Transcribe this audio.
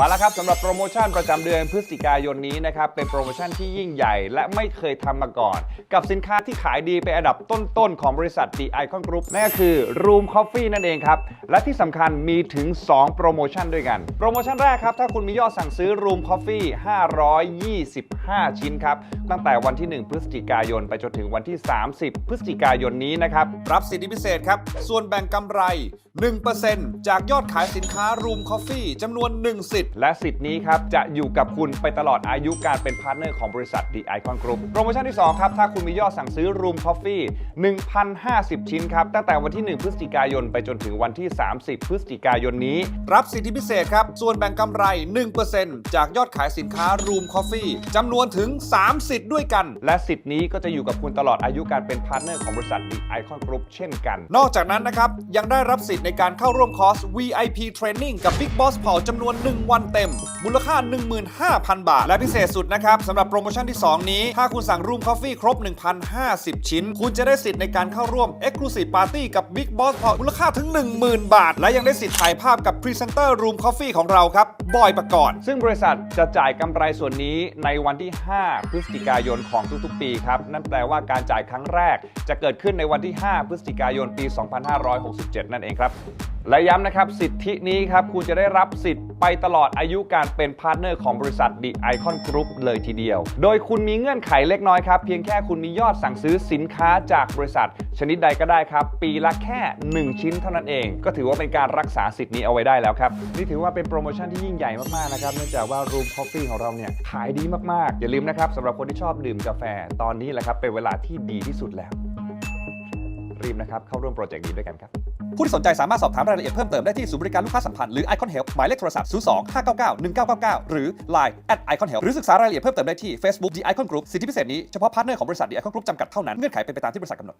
มาแล้วครับสำหรับโปรโมชั่นประจำเดือนพฤศจิกายนนี้นะครับเป็นโปรโมชั่นที่ยิ่งใหญ่ และไม่เคยทำมาก่อน กับสินค้าที่ขายดีเป็นอันดับต้นๆ ของบริษัท The Icon Group นั่นก็คือ Room Coffee นั่นเองครับ และที่สำคัญมีถึง 2 โปรโมชั่นด้วยกัน โปรโมชั่นแรกครับ ถ้าคุณมียอดสั่งซื้อ Room Coffee 525 ชิ้นครับ ตั้งแต่วันที่ 1 พฤศจิกายน ไปจนถึงวันที่ 30 พฤศจิกายนนี้นะครับ รับสิทธิพิเศษครับ ส่วนแบ่งกำไร 1%จากยอดขายสินค้า Room Coffee จำนวน 1 สิทธิ์ และสิทธิ์นี้ครับจะอยู่กับคุณไปตลอดอายุการเป็นพาร์ทเนอร์ของบริษัท The Icon Group โปรโมชั่นที่ 2 ครับ ถ้าคุณมียอดสั่งซื้อ Room Coffee 1,050 ชิ้นครับ ตั้งแต่วันที่ 1 พฤศจิกายน ไปจนถึงวันที่ 30 พฤศจิกายนนี้ รับสิทธิพิเศษครับ ส่วนแบ่งกำไร 1%จากยอดขายสินค้า Room Coffee จำนวนถึง 3 สิทธิ์ด้วยกัน และสิทธิ์นี้ก็จะอยู่กับคุณตลอดอายุการเป็นพาร์ทเนอร์ของบริษัท The Icon Group เช่นกัน นอกจากนั้นนะครับ ยังได้รับสิทธิ์ในการเข้าร่วมคอร์ส VIP Training กับ Big Boss Paul จำนวน 1 วันเต็ม มูลค่า 15,000 บาท และพิเศษสุดนะครับสำหรับโปรโมชั่นที่ 2 นี้ ถ้าคุณสั่ง Room Coffee ครบ 1,050 ชิ้น คุณจะได้สิทธิ์ในการเข้าร่วม Exclusive Party กับ Big Boss Paul มูลค่าถึง 10,000 บาท และยังได้สิทธิ์ถ่ายภาพกับพรีเซนเตอร์ Room Coffee ของเราครับบอยประกรณ์ซึ่งบริษัทจะจ่ายกำไรส่วนนี้ในวันที่5 พฤศจิกายนของทุกๆ ปีครับ นั่นแปลว่าการจ่ายครั้งแรก จะเกิดขึ้นในวันที่ 5 พฤศจิกายนปี 2567 นั่นเองครับ และย้ำนะครับสิทธินี้ครับคุณจะได้รับสิทธิ์ไปตลอดอายุการเป็นพาร์ทเนอร์ของบริษัท The Icon Group เลยทีเดียว โดยคุณมีเงื่อนไขเล็กน้อยครับ เพียงแค่คุณมียอดสั่งซื้อสินค้าจากบริษัท ชนิดใดก็ได้ครับ ปีละแค่ 1 ชิ้นเท่านั้นเอง ก็ถือว่าเป็นการรักษาสิทธินี้เอาไว้ได้แล้วครับ นี่ถือว่าเป็นโปรโมชั่นที่ยิ่งใหญ่มากๆนะครับเนื่องจากว่า Room Coffee ของเราเนี่ยขายดีมากๆอย่าลืมนะครับสำหรับคนที่ชอบดื่มกาแฟตอนนี้แหละครับเป็นเวลาที่ดีที่สุดแล้ว รีบนะครับเข้าร่วมโปรเจกต์นี้ด้วยกันครับ ผู้ที่สนใจสามารถสอบถามรายละเอียดเพิ่มเติมได้ที่ศูนย์บริการลูกค้าสัมพันธ์หรือ Icon Help หมายเลขโทรศัพท์ 02 599 1999 หรือ Line at icon help หรือศึกษารายละเอียดเพิ่มเติมได้ที่ Facebook The Icon Group สิทธิพิเศษนี้เฉพาะพาร์ทเนอร์ของบริษัท The Icon Group จำกัดเท่านั้นเงื่อนไขเป็นไปตามที่บริษัทกำหนด